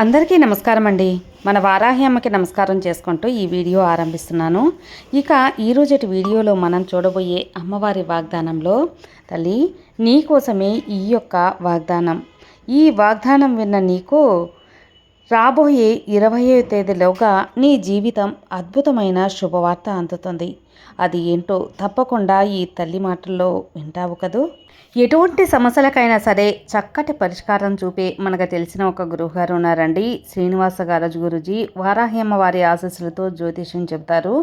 అందరికీ నమస్కారం అండి మన వారాహి అమ్మకి నమస్కారం చేసుకుంటూ ఈ వీడియో ఆరంభిస్తున్నాను. ఇక ఈరోజటి వీడియోలో మనం చూడబోయే అమ్మవారి వాగ్దానంలో తల్లి నీ కోసమే ఈ యొక్క వాగ్దానం. ఈ వాగ్దానం విన్న నీకు రాబోయే ఇరవయో తేదీలోగా నీ జీవితం అద్భుతమైన శుభవార్త అందుతుంది. అది ఏంటో తప్పకుండా ఈ తల్లి మాటల్లో వింటావు కదూ? ఎటువంటి సమస్యలకైనా సరే చక్కటి పరిష్కారం చూపే మనకు తెలిసిన ఒక గురువు గారు ఉన్నారండి. శ్రీనివాస గారజ్ గురుజీ వారాహ్యమ్మ వారి ఆశస్సులతో జ్యోతిష్యం చెబుతారు.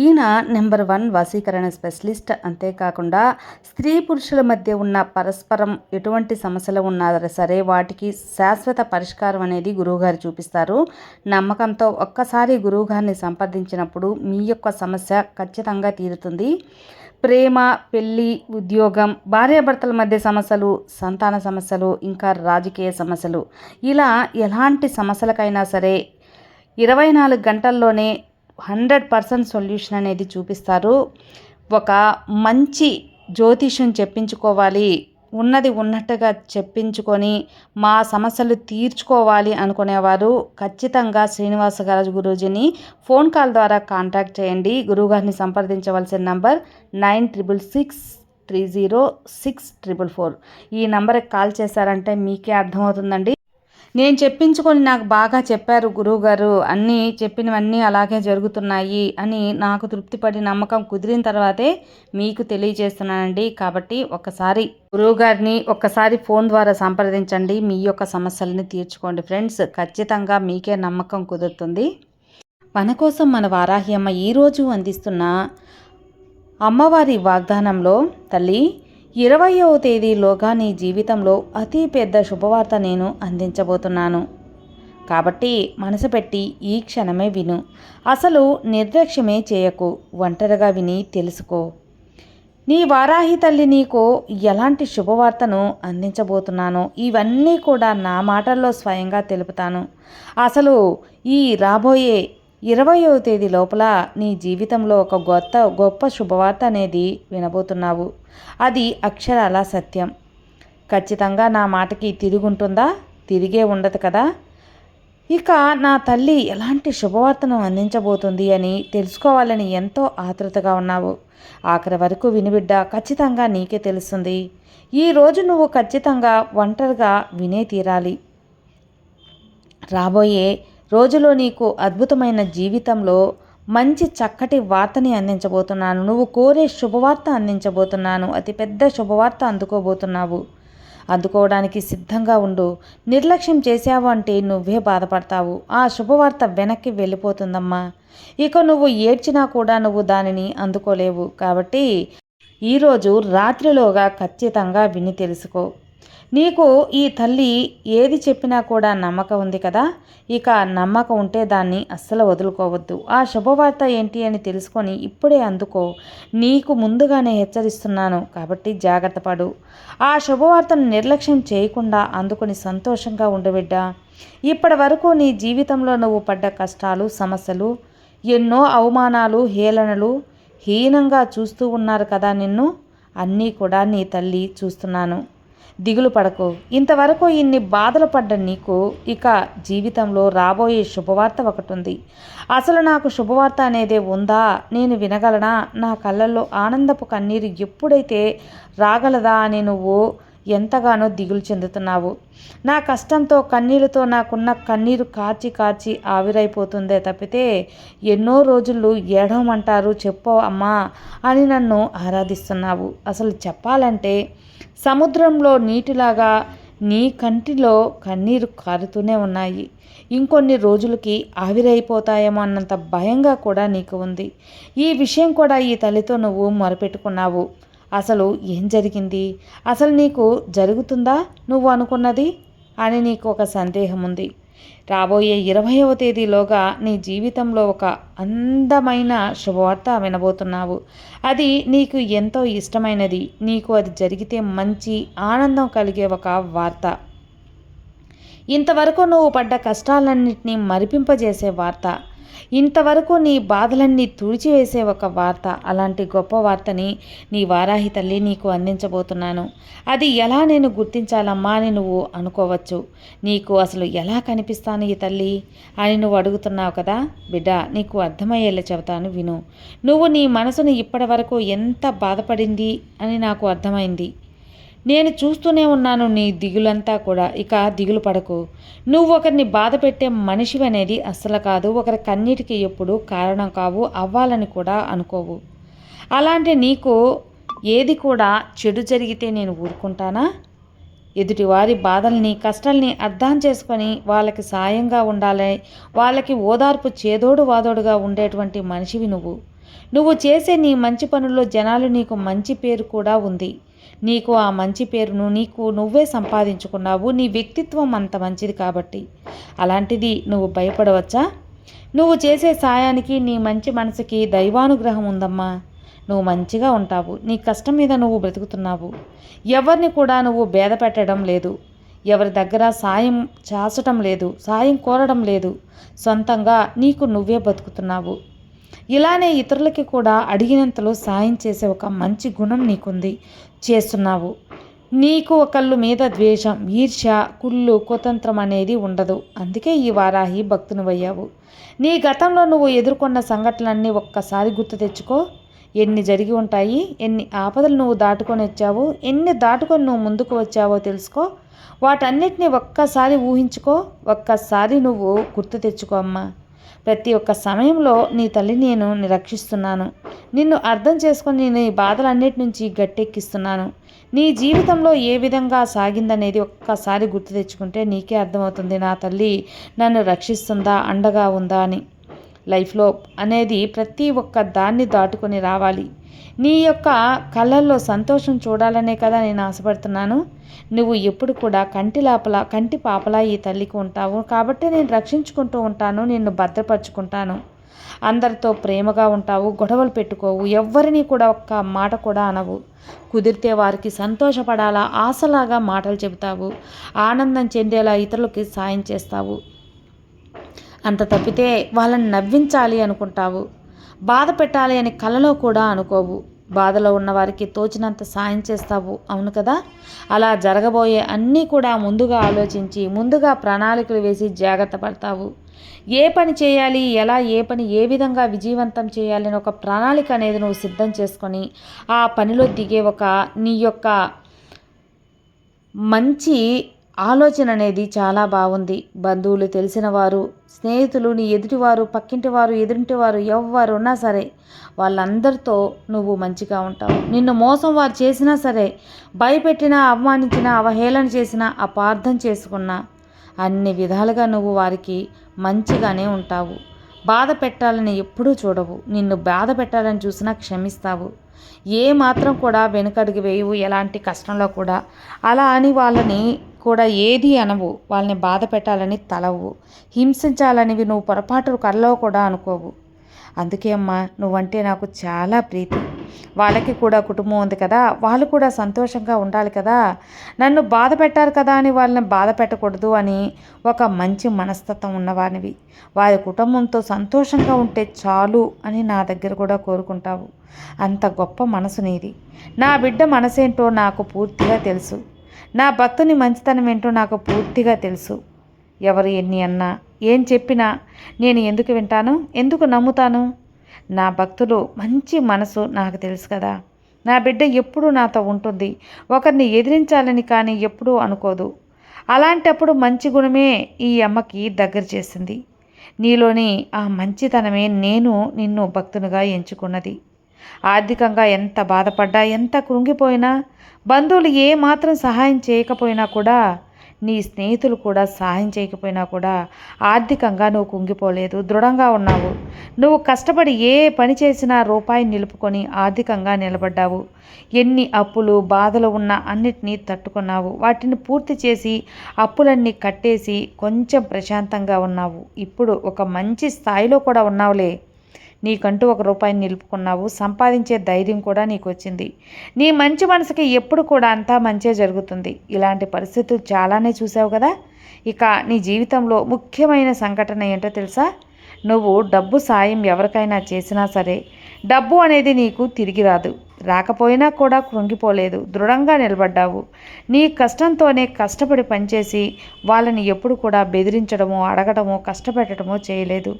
ఈయన నెంబర్ వన్ వశీకరణ స్పెషలిస్ట్. అంతేకాకుండా స్త్రీ పురుషుల మధ్య ఉన్న పరస్పరం ఎటువంటి సమస్యలు ఉన్నా సరే వాటికి శాశ్వత పరిష్కారం అనేది గురువుగారు చూపిస్తారు. నమ్మకంతో ఒక్కసారి గురువుగారిని సంప్రదించినప్పుడు మీ యొక్క సమస్య ఖచ్చితంగా తీరుతుంది. ప్రేమ పెళ్ళి ఉద్యోగం భార్యాభర్త భార్యాభర్తల మధ్య సమస్యలు సంతాన సమస్యలు ఇంకా రాజకీయ సమస్యలు. ఇలా ఎలాంటి సమస్యలకైనా సరే ఇరవై నాలుగు గంటల్లోనే హండ్రెడ్ పర్సెంట్ సొల్యూషన్ అనేది చూపిస్తారు. ఒక మంచి జ్యోతిష్యం చెప్పించుకోవాలి ఉన్నది ఉన్నట్టుగా చెప్పించుకొని మా సమస్యలు తీర్చుకోవాలి అనుకునేవారు ఖచ్చితంగా శ్రీనివాస గారు గురూజీని ఫోన్ కాల్ ద్వారా కాంటాక్ట్ చేయండి. గురువుగారిని సంప్రదించవలసిన number nine triple six three zero six triple four. ఈ నెంబర్కి కాల్ చేశారంటే మీకే అర్థమవుతుందండి. నేను చెప్పించుకొని నాకు బాగా చెప్పారు గురువుగారు. అన్నీ చెప్పినవన్నీ అలాగే జరుగుతున్నాయి అని నాకు తృప్తిపడి నమ్మకం కుదిరిన తర్వాతే మీకు తెలియజేస్తున్నానండి. కాబట్టి ఒకసారి గురువుగారిని ఒక్కసారి ఫోన్ ద్వారా సంప్రదించండి. మీ యొక్క సమస్యలని తీర్చుకోండి ఫ్రెండ్స్. ఖచ్చితంగా మీకే నమ్మకం కుదురుతుంది. మన కోసం మన వారాహి అమ్మ ఈరోజు అందిస్తున్న అమ్మవారి వాగ్దానంలో తల్లి ఇరవయవ తేదీలోగా నీ జీవితంలో అతి పెద్ద శుభవార్త నేను అందించబోతున్నాను. కాబట్టి మనసు పెట్టి ఈ క్షణమే విను. అసలు నిర్లక్ష్యమే చేయకు ఒంటరిగా విని తెలుసుకో. నీ వారాహి తల్లి నీకు ఎలాంటి శుభవార్తను అందించబోతున్నానో ఇవన్నీ కూడా నా మాటల్లో స్వయంగా తెలుపుతాను. అసలు ఈ రాబోయే ఇరవయవ తేదీ లోపల నీ జీవితంలో ఒక గొప్ప గొప్ప శుభవార్త అనేది వినబోతున్నావు. అది అక్షరాల సత్యం. ఖచ్చితంగా నా మాటకి తిరుగుంటుందా? తిరిగే ఉండదు కదా? ఇక నా తల్లి ఎలాంటి శుభవార్తను అందించబోతుంది అని తెలుసుకోవాలని ఎంతో ఆతృతగా ఉన్నావు. ఆఖరి వరకు వినిబిడ్డ ఖచ్చితంగా నీకే తెలుస్తుంది. ఈరోజు నువ్వు ఖచ్చితంగా ఒంటరిగా వినే తీరాలి. రాబోయే రోజులో నీకు అద్భుతమైన జీవితంలో మంచి చక్కటి వార్తని అందించబోతున్నాను. నువ్వు కోరే శుభవార్త అందించబోతున్నాను. అతిపెద్ద శుభవార్త అందుకోబోతున్నావు. అందుకోవడానికి సిద్ధంగా ఉండు. నిర్లక్ష్యం చేశావు అంటే నువ్వే బాధపడతావు. ఆ శుభవార్త వెనక్కి వెళ్ళిపోతుందమ్మా. ఇక నువ్వు ఏడ్చినా కూడా నువ్వు దానిని అందుకోలేవు. కాబట్టి ఈరోజు రాత్రిలోగా ఖచ్చితంగా విని తెలుసుకో. నీకు ఈ తల్లి ఏది చెప్పినా కూడా నమ్మకం ఉంది కదా? ఇక నమ్మకం ఉంటే దాన్ని అస్సలు వదులుకోవద్దు. ఆ శుభవార్త ఏంటి అని తెలుసుకొని ఇప్పుడే అందుకో. నీకు ముందుగానే హెచ్చరిస్తున్నాను కాబట్టి జాగ్రత్త పడు. ఆ శుభవార్తను నిర్లక్ష్యం చేయకుండా అందుకొని సంతోషంగా ఉండబిడ్డా ఇప్పటి వరకు నీ జీవితంలో నువ్వు పడ్డ కష్టాలు సమస్యలు ఎన్నో అవమానాలు హేళనలు హీనంగా చూస్తూ ఉన్నారు కదా నిన్ను? అన్నీ కూడా నీ తల్లి చూస్తున్నాను. దిగులు పడకు. ఇంతవరకు ఇన్ని బాధలు పడ్డ నీకు ఇక జీవితంలో రాబోయే శుభవార్త ఒకటి ఉంది అసలు నాకు శుభవార్త అనేదే ఉందా? నేను వినగలనా? నా కళ్ళల్లో ఆనందపు కన్నీరు ఎప్పుడైతే రాగలదా అని నువ్వు ఎంతగానో దిగులు చెందుతున్నావు. నా కష్టంతో కన్నీళ్ళతో నాకున్న కన్నీరు కార్చి కార్చి ఆవిరైపోతుందే తప్పితే ఎన్నో రోజులు ఏడవమంటారు చెప్పు అమ్మా అని నన్ను ఆరాధిస్తున్నావు. అసలు చెప్పాలంటే సముద్రంలో నీటిలాగా నీ కంటిలో కన్నీరు కారుతూనే ఉన్నాయి. ఇంకొన్ని రోజులకి ఆవిరైపోతాయేమో అన్నంత భయంగా కూడా నీకు ఉంది. ఈ విషయం కూడా ఈ తల్లితో నువ్వు మొరపెట్టుకున్నావు. అసలు ఏం జరిగింది? అసలు నీకు జరుగుతుందా నువ్వు అనుకున్నది? అని నీకు ఒక సందేహం ఉంది. రాబోయే ఇరవయవ తేదీలోగా నీ జీవితంలో ఒక అందమైన శుభవార్త వినబోతున్నావు. అది నీకు ఎంతో ఇష్టమైనది. నీకు అది జరిగితే మంచి ఆనందం కలిగే ఒక వార్త. ఇంతవరకు నువ్వు పడ్డ కష్టాలన్నింటినీ మరిపింపజేసే వార్త. ఇంతవరకు నీ బాధలన్నీ తుడిచివేసే ఒక వార్త అలాంటి గొప్ప వార్తని నీ వారాహి తల్లి నీకు అందించబోతున్నాను. అది ఎలా నేను గుర్తించాలమ్మా అని నువ్వు అనుకోవచ్చు. నీకు అసలు ఎలా కనిపిస్తాను ఈ తల్లి అని నువ్వు అడుగుతున్నావు కదా? బిడ్డ నీకు అర్థమయ్యేలా చెబుతాను విను. నువ్వు నీ మనసును ఇప్పటి వరకు ఎంత బాధపడింది అని నాకు అర్థమైంది. నేను చూస్తూనే ఉన్నాను నీ దిగులంతా కూడా. ఇక దిగులు పడకు. నువ్వు ఒకరిని బాధ పెట్టే మనిషివి అనేది అస్సలు కాదు. ఒకరి కన్నీటికి ఎప్పుడు కారణం కావు అవ్వాలని కూడా అనుకోవు. అలాంటి నీకు ఏది కూడా చెడు జరిగితే నేను ఊరుకుంటానా? ఎదుటివారి బాధల్ని కష్టాల్ని అర్థం చేసుకొని వాళ్ళకి సాయంగా ఉండాలి. వాళ్ళకి ఓదార్పు చేదోడు వాదోడుగా ఉండేటువంటి మనిషివి నువ్వు. నువ్వు చేసే నీ మంచి పనుల్లో జనాలు నీకు మంచి పేరు కూడా ఉంది. నీకు ఆ మంచి పేరును నీకు నువ్వే సంపాదించుకున్నావు నీ వ్యక్తిత్వం అంత మంచిది కాబట్టి. అలాంటిది నువ్వు భయపడవచ్చా? నువ్వు చేసే సాయానికి నీ మంచి మనసుకి దైవానుగ్రహం ఉందమ్మా. నువ్వు మంచిగా ఉంటావు నీ కష్టం మీద నువ్వు బ్రతుకుతున్నావు. ఎవరిని కూడా నువ్వు భేద పెట్టడం లేదు. ఎవరి దగ్గర సాయం చాచటం లేదు సాయం కోరడం లేదు. సొంతంగా నీకు నువ్వే బతుకుతున్నావు. ఇలానే ఇతరులకి కూడా అడిగినంతలో సాయం చేసే ఒక మంచి గుణం నీకుంది. చేస్తున్నావు. నీకు ఒకళ్ళు మీద ద్వేషం ఈర్ష్య కుళ్ళు కుతంత్రం అనేది ఉండదు. అందుకే ఈ వారాహి భక్తునివయ్యావు. నీ గతంలో నువ్వు ఎదుర్కొన్న సంఘటనలన్నీ ఒక్కసారి గుర్తు తెచ్చుకో. ఎన్ని జరిగి ఉంటాయి ఎన్ని ఆపదలు నువ్వు దాటుకొని వచ్చావు ఎన్ని దాటుకొని నువ్వు ముందుకు వచ్చావో తెలుసుకో. వాటన్నిటిని ఒక్కసారి ఊహించుకో ఒక్కసారి నువ్వు గుర్తు తెచ్చుకో అమ్మా. ప్రతి ఒక్క సమయంలో నీ తల్లి నేను రక్షిస్తున్నాను నిన్ను అర్థం చేసుకుని నేను ఈ బాధలన్నిటి నుంచి గట్టెక్కిస్తున్నాను. నీ జీవితంలో ఏ విధంగా సాగిందనేది ఒక్కసారి గుర్తు తెచ్చుకుంటే నీకే అర్థమవుతుంది. నా తల్లి నన్ను రక్షిస్తుందా అండగా ఉందా అని. లైఫ్లో అనేది ప్రతి ఒక్క దాన్ని దాటుకొని రావాలి. నీ యొక్క కళ్ళల్లో సంతోషం చూడాలనే కదా నేను ఆశపడుతున్నాను. నువ్వు ఎప్పుడు కూడా కంటి లోపల కంటి పాపలా ఈ తల్లికి ఉంటావు. కాబట్టి నేను రక్షించుకుంటూ ఉంటాను నిన్ను భద్రపరుచుకుంటాను. అందరితో ప్రేమగా ఉంటావు గొడవలు పెట్టుకోవు ఎవ్వరిని కూడా ఒక్క మాట కూడా అనవు. కుదిరితే వారికి సంతోషపడాలా ఆశలాగా మాటలు చెబుతావు ఆనందం చెందేలా ఇతరులకి సాయం చేస్తావు. అంత తప్పితే వాళ్ళని నవ్వించాలి అనుకుంటావు. బాధ పెట్టాలి అని కలలో కూడా అనుకోవు. బాధలో ఉన్నవారికి తోచినంత సాయం చేస్తావు. అవును కదా? అలా జరగబోయే అన్నీ కూడా ముందుగా ఆలోచించి ముందుగా ప్రణాళికలు వేసి జాగ్రత్త పడతావు. ఏ పని చేయాలి ఎలా ఏ పని ఏ విధంగా విజయవంతం చేయాలి అని ఒక ప్రణాళిక అనేది నువ్వు సిద్ధం చేసుకొని ఆ పనిలో దిగే ఒక నీ యొక్క మంచి ఆలోచన అనేది చాలా బాగుంది. బంధువులు తెలిసిన వారు స్నేహితులు నీ ఎదుటివారు పక్కింటివారు ఎదురింటివారు ఎవరు ఉన్నా సరే వాళ్ళందరితో నువ్వు మంచిగా ఉంటావు. నిన్ను మోసం వారు చేసినా సరే భయపెట్టినా అవమానించినా అవహేళన చేసినా అపార్థం చేసుకున్నా అన్ని విధాలుగా నువ్వు వారికి మంచిగానే ఉంటావు. బాధ పెట్టాలని ఎప్పుడూ చూడవు. నిన్ను బాధ పెట్టాలని చూసినా క్షమిస్తావు. ఏ మాత్రం కూడా వెనుకడుగు వేయవు ఎలాంటి కష్టంలో కూడా. అలా అని వాళ్ళని కూడా ఏది అనవు. వాళ్ళని బాధ పెట్టాలని తలవు. హింసించాలనివి నువ్వు పొరపాటు కల్లో కూడా అనుకోవు. అందుకే అమ్మా నువ్వంటే నాకు చాలా ప్రీతి. వాళ్ళకి కూడా కుటుంబం ఉంది కదా వాళ్ళు కూడా సంతోషంగా ఉండాలి కదా. నన్ను బాధ పెట్టారు కదా అని వాళ్ళని బాధ పెట్టకూడదు అని ఒక మంచి మనస్తత్వం ఉన్నవానివి వారి కుటుంబంతో సంతోషంగా ఉంటే చాలు అని నా దగ్గర కూడా కోరుకుంటావు. అంత గొప్ప మనసు నీది. నా బిడ్డ మనసేంటో నాకు పూర్తిగా తెలుసు. నా భక్తుని మంచితనం ఏంటో నాకు పూర్తిగా తెలుసు. ఎవరు ఎన్ని అన్నా ఏం చెప్పినా నేను ఎందుకు వింటాను? ఎందుకు నమ్ముతాను? నా భక్తులు మంచి మనసు నాకు తెలుసు కదా. నా బిడ్డ ఎప్పుడూ నాతో ఉంటుంది. ఒకరిని ఎదిరించాలని కానీ ఎప్పుడూ అనుకోదు. అలాంటప్పుడు మంచి గుణమే ఈ అమ్మకి దగ్గర చేసింది. నీలోని ఆ మంచితనమే నేను నిన్ను భక్తునిగా ఎంచుకున్నది. ఆర్థికంగా ఎంత బాధపడ్డా ఎంత కృంగిపోయినా బంధువులు ఏమాత్రం సహాయం చేయకపోయినా కూడా నీ స్నేహితులు కూడా సహాయం చేయకపోయినా కూడా ఆర్థికంగా నువ్వు కుంగిపోలేదు దృఢంగా ఉన్నావు. నువ్వు కష్టపడి ఏ పని చేసినా రూపాయి నిలుపుకొని ఆర్థికంగా నిలబడ్డావు. ఎన్ని అప్పులు బాధలు ఉన్నా అన్నిటినీ తట్టుకున్నావు. వాటిని పూర్తి చేసి అప్పులన్నీ కట్టేసి కొంచెం ప్రశాంతంగా ఉన్నావు. ఇప్పుడు ఒక మంచి స్థాయిలో కూడా ఉన్నావులే. నీకంటూ ఒక రూపాయిని నిలుపుకున్నావు. సంపాదించే ధైర్యం కూడా నీకు వచ్చింది నీ మంచి మనసుకి ఎప్పుడు కూడా అంతా మంచే జరుగుతుంది. ఇలాంటి పరిస్థితులు చాలానే చూసావు కదా? ఇక నీ జీవితంలో ముఖ్యమైన సంఘటన ఏంటో తెలుసా? నువ్వు డబ్బు సాయం ఎవరికైనా చేసినా సరే డబ్బు అనేది నీకు తిరిగి రాదు. రాకపోయినా కూడా కృంగిపోలేదు. దృఢంగా నిలబడ్డావు. నీ కష్టంతోనే కష్టపడి పనిచేసి వాళ్ళని ఎప్పుడు కూడా బెదిరించడమో అడగడమో కష్టపెట్టడమో చేయలేదు.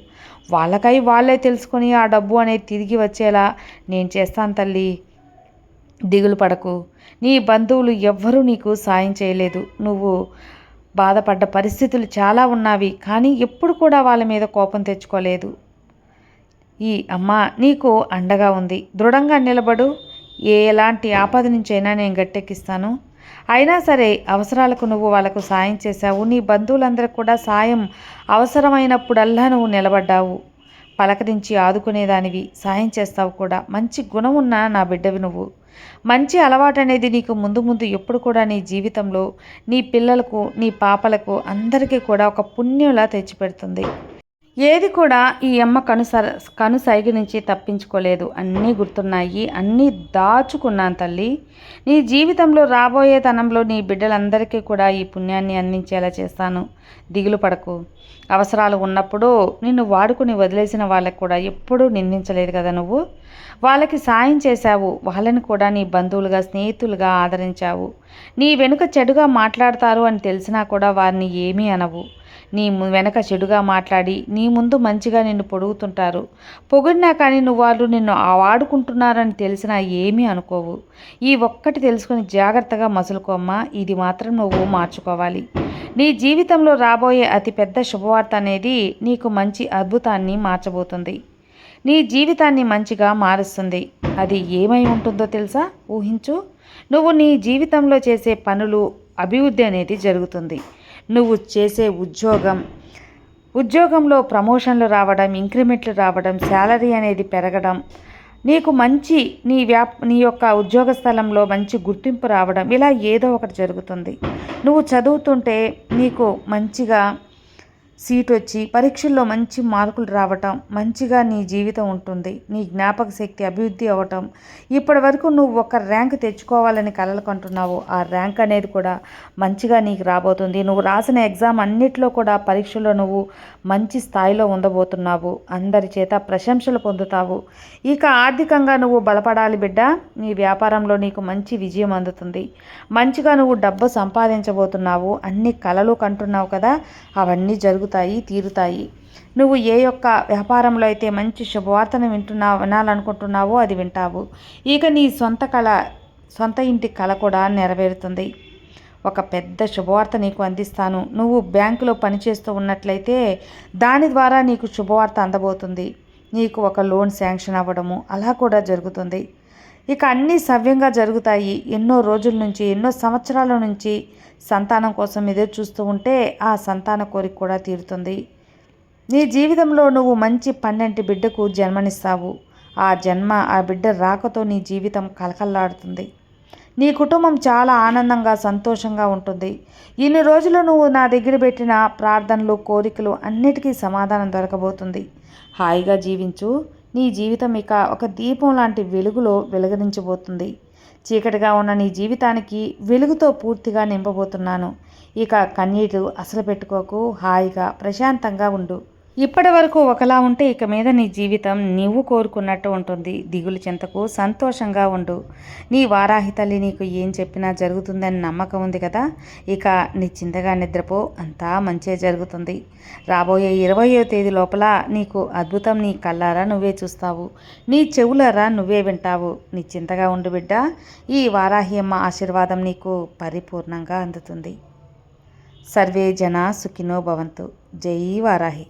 వాళ్ళకై వాళ్ళే తెలుసుకొని ఆ డబ్బు అనేది తిరిగి వచ్చేలా నేను చేస్తాను తల్లి దిగులు పడకు. నీ బంధువులు ఎవ్వరూ నీకు సాయం చేయలేదు. నువ్వు బాధపడ్డ పరిస్థితులు చాలా ఉన్నావి కానీ ఎప్పుడు కూడా వాళ్ళ మీద కోపం తెచ్చుకోలేదు. ఈ అమ్మ నీకు అండగా ఉంది. దృఢంగా నిలబడు. ఎలాంటి ఆపద నుంచైనా నేను గట్టెక్కిస్తాను. అయినా సరే అవసరాలకు నువ్వు వాళ్ళకు సాయం చేశావు. నీ బంధువులందరికి కూడా సాయం అవసరమైనప్పుడల్లా నువ్వు నిలబడ్డావు. పలకరించి ఆదుకునేదానివి సాయం చేస్తావు కూడా. మంచి గుణం ఉన్న నా బిడ్డవి నువ్వు. మంచి అలవాటు అనేది నీకు ముందు ముందు ఎప్పుడు కూడా నీ జీవితంలో నీ పిల్లలకు నీ పాపలకు అందరికీ కూడా ఒక పుణ్యంలా తెచ్చిపెడుతుంది. ఏది కూడా ఈ అమ్మ కనుసర కనుసైగి నుంచి తప్పించుకోలేదు. అన్నీ గుర్తున్నాయి. అన్నీ దాచుకున్నాను తల్లి. నీ జీవితంలో రాబోయే తనంలో నీ బిడ్డలందరికీ కూడా ఈ పుణ్యాన్ని అందించేలా చేస్తాను. దిగులు పడకు. అవసరాలు ఉన్నప్పుడు నిన్ను వాడుకుని వదిలేసిన వాళ్ళకు కూడా ఎప్పుడూ నిందించలేదు కదా నువ్వు? వాళ్ళకి సాయం చేశావు. వాళ్ళని కూడా నీ బంధువులుగా స్నేహితులుగా ఆదరించావు. నీ వెనుక చెడుగా మాట్లాడతారు అని తెలిసినా కూడా వారిని ఏమీ అనవు. నీ వెనక చెడుగా మాట్లాడి నీ ముందు మంచిగా నిన్ను పొడుగుతుంటారు. పొగిడినా కానీ నువ్వు వాళ్ళు నిన్ను వాడుకుంటున్నారని తెలిసినా ఏమీ అనుకోవు. ఈ ఒక్కటి తెలుసుకుని జాగ్రత్తగా మసులుకోమ్మా ఇది మాత్రం నువ్వు మార్చుకోవాలి. నీ జీవితంలో రాబోయే అతిపెద్ద శుభవార్త అనేది నీకు మంచి అద్భుతాన్ని మార్చబోతుంది. నీ జీవితాన్ని మంచిగా మారుస్తుంది. అది ఏమై ఉంటుందో తెలుసా? ఊహించు. నువ్వు నీ జీవితంలో చేసే పనులు అభివృద్ధి అనేది జరుగుతుంది. నువ్వు చేసే ఉద్యోగం. ఉద్యోగంలో ప్రమోషన్లు రావడం ఇంక్రిమెంట్లు రావడం శాలరీ అనేది పెరగడం. నీకు మంచి నీ వ్యాప్ నీ యొక్క ఉద్యోగ స్థలంలో మంచి గుర్తింపు రావడం. ఇలా ఏదో ఒకటి జరుగుతుంది. నువ్వు చదువుతుంటే నీకు మంచిగా సీట్ వచ్చి పరీక్షల్లో మంచి మార్కులు రావటం మంచిగా నీ జీవితం ఉంటుంది నీ జ్ఞాపక శక్తి అభివృద్ధి అవ్వటం ఇప్పటి వరకు నువ్వు ఒక ర్యాంక్ తెచ్చుకోవాలని కలలు కంటున్నావు. ఆ ర్యాంక్ అనేది కూడా మంచిగా నీకు రాబోతుంది. నువ్వు రాసిన ఎగ్జామ్ అన్నిట్లో కూడా పరీక్షలో నువ్వు మంచి స్థాయిలో ఉండబోతున్నావు. అందరి చేత ప్రశంసలు పొందుతావు. ఇక ఆర్థికంగా నువ్వు బలపడాలి బిడ్డ. నీ వ్యాపారంలో నీకు మంచి విజయం అందుతుంది. మంచిగా నువ్వు డబ్బు సంపాదించబోతున్నావు. అన్ని కలలు కంటున్నావు కదా. అవన్నీ జరుగుతాయి జరుగుతాయి తీరుతాయి. నువ్వు ఏ యొక్క వ్యాపారంలో అయితే మంచి శుభవార్తను వింటున్నావు వినాలనుకుంటున్నావో అది వింటావు. ఇక నీ సొంత కళ సొంత ఇంటి కళ కూడా నెరవేరుతుంది. ఒక పెద్ద శుభవార్త నీకు అందిస్తాను. నువ్వు బ్యాంకులో పనిచేస్తూ ఉన్నట్లయితే దాని ద్వారా నీకు శుభవార్త అందబోతుంది. నీకు ఒక లోన్ శాంక్షన్ అవ్వడము అలా కూడా జరుగుతుంది. ఇక అన్నీ సవ్యంగా జరుగుతాయి. ఎన్నో రోజుల నుంచి ఎన్నో సంవత్సరాల నుంచి సంతానం కోసం ఎదురు చూస్తూ ఉంటే ఆ సంతాన కోరిక కూడా తీరుతుంది. నీ జీవితంలో నువ్వు మంచి పన్నెంటి బిడ్డకు జన్మనిస్తావు. ఆ జన్మ ఆ బిడ్డ రాకతో నీ జీవితం కలకల్లాడుతుంది నీ కుటుంబం చాలా ఆనందంగా సంతోషంగా ఉంటుంది. ఇన్ని రోజులు నువ్వు నా దగ్గర పెట్టిన ప్రార్థనలు కోరికలు అన్నిటికీ సమాధానం దొరకబోతుంది. హాయిగా జీవించు. నీ జీవితం ఇక ఒక దీపం లాంటి వెలుగులో వెలుగరించబోతుంది చీకటిగా ఉన్న నీ జీవితానికి వెలుగుతో పూర్తిగా నింపబోతున్నాను. ఇక కన్నీటి అసలు పెట్టుకోకు. హాయిగా ప్రశాంతంగా ఉండు. ఇప్పటి వరకు ఒకలా ఉంటే ఇక మీద నీ జీవితం నీవు కోరుకున్నట్టు ఉంటుంది. దిగులు చింతకు సంతోషంగా ఉండు. నీ వారాహి తల్లి నీకు ఏం చెప్పినా జరుగుతుందని నమ్మకం ఉంది కదా? ఇక నీ చింతగా నిద్రపో. అంతా మంచే జరుగుతుంది. రాబోయే ఇరవయో తేదీ లోపల నీకు అద్భుతం నీ కళ్ళారా నువ్వే చూస్తావు. నీ చెవులారా నువ్వే వింటావు. నీ చింతగా ఉండు బిడ్డ. ఈ వారాహి అమ్మ ఆశీర్వాదం నీకు పరిపూర్ణంగా అందుతుంది. సర్వే జన సుఖినో భవంతు. జై వారాహి.